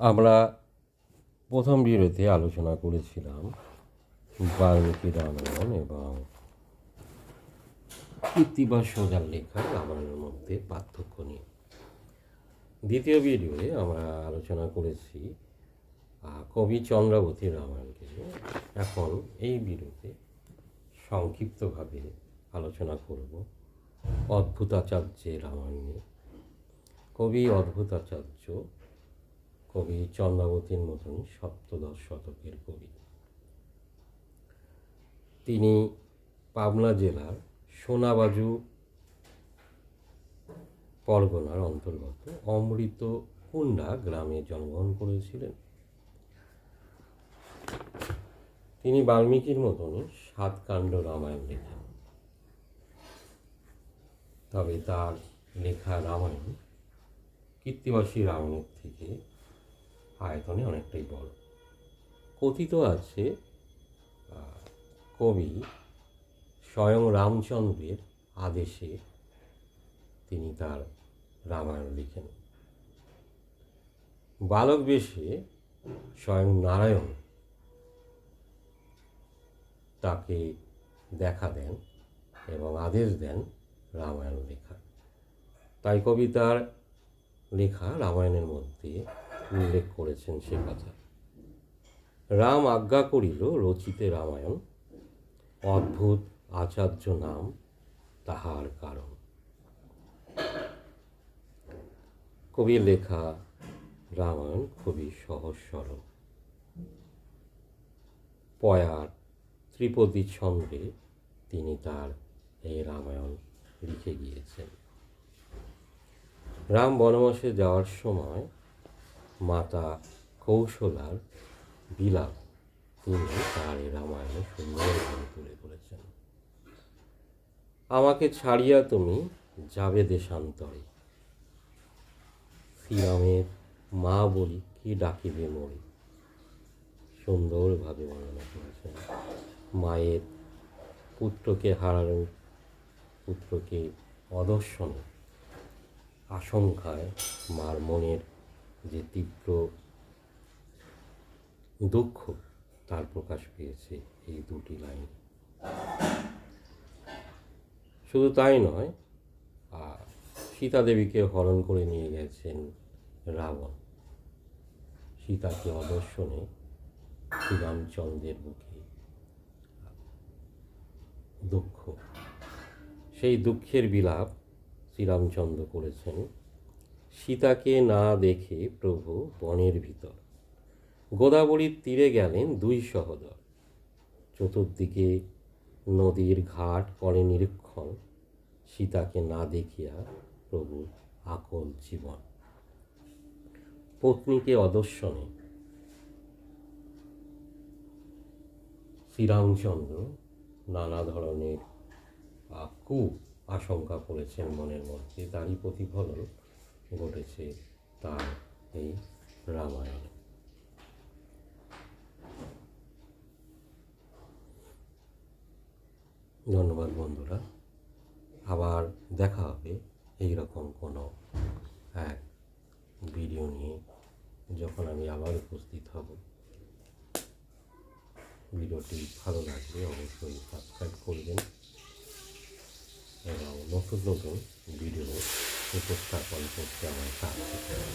আমরা প্রথম ভিডিওতে আলোচনা করেছিলাম বাল্মীকি রামায়ণ এবং কৃত্তিবাস সোজার লেখা রামায়ণের মধ্যে পার্থক্য নিয়ে দ্বিতীয় ভিডিওয়ে আমরা আলোচনা করেছি কবি চন্দ্রাবতী রামায়ণকে। এখন এই ভিডিওতে সংক্ষিপ্তভাবে আলোচনা করব অদ্ভুতাচার্যের রামায়ণ নিয়ে কবি অদ্ভুতাচার্য কবি চন্দ্রাবতীর মতন সপ্তদশ শতকের কবি। তিনি পাবনা জেলার সোনাবাজু পরগনার অন্তর্গত অমৃত কুণ্ডা গ্রামে জন্মগ্রহণ করেছিলেন। তিনি বাল্মীকির মতনই সাতকাণ্ড রামায়ণ লেখেন। তবে তার লেখা রামায়ণ কীর্তিবাসী রামায়ণের থেকে আয়তনে অনেকটাই বড়। কথিত আছে কবি স্বয়ং রামচন্দ্রের আদেশে তিনি তার রামায়ণ লিখেন। বালক বেশে স্বয়ং নারায়ণ তাকে দেখা দেন এবং আদেশ দেন রামায়ণ লেখা তাই কবি তার লেখা রামায়ণের মধ্যে উল্লেখ করেছেন সে কথা। রাম আজ্ঞা করিল, রচিতে রামায়ণ, অদ্ভুত আচার্য নাম তাহার কারণ। কবির লেখা রামায়ণ খুবই সহজ সরল। পয়ার ত্রিপদী ছন্দে তিনি তার এই রামায়ণ লিখে গিয়েছেন। রাম বনবাসে যাওয়ার সময় মাতা কৌশলার বিলাপ তিনি তার এই রামায়ণে সুন্দরভাবে তুলে ধরেছেন। আমাকে ছাড়িয়া তুমি যাবে দেশান্তরে। শ্রীরামের মা বলি, কি ডাকিবে মরি? সুন্দরভাবে বর্ণনা করেছেন। মায়ের পুত্রকে হারানো পুত্রকে অদর্শনে আশঙ্কায় মার মনের যে তীব্র দুঃখ তার প্রকাশ পেয়েছে এই দুটি লাইন। শুধু তাই নয় সীতা দেবীকে হরণ করে নিয়ে গেছেন রাবণ। সীতাকে অদর্শনে শ্রীরামচন্দ্রের মুখে দুঃখ, সেই দুঃখের বিলাপ শ্রীরামচন্দ্র করেছেন। সীতাকে না দেখে প্রভু বনের ভিতর। গোদাবরীর তীরে গেলেন দুই সহদর। চতুর্দিকে নদীর ঘাট করে নিরীক্ষণ। সীতাকে না দেখিয়া প্রভু আকল জীবন। পত্নীকে অদর্শনে শ্রীরামচন্দ্র নানা ধরনের কূপ আশঙ্কা করেছেন মনের মধ্যে। তারই প্রতিফলন ঘটেছে তার এই রামায়ণে। ধন্যবাদ বন্ধুরা, আবার দেখা হবে এই রকম কোনো এক ভিডিও নিয়ে যখন আমি আবার উপস্থিত হব। ভিডিওটি ভালো লাগলে অবশ্যই সাবস্ক্রাইব করবেন এবং নতুন নতুন ভিডিও উপস্থাপন করতে আমায় সাহায্য করে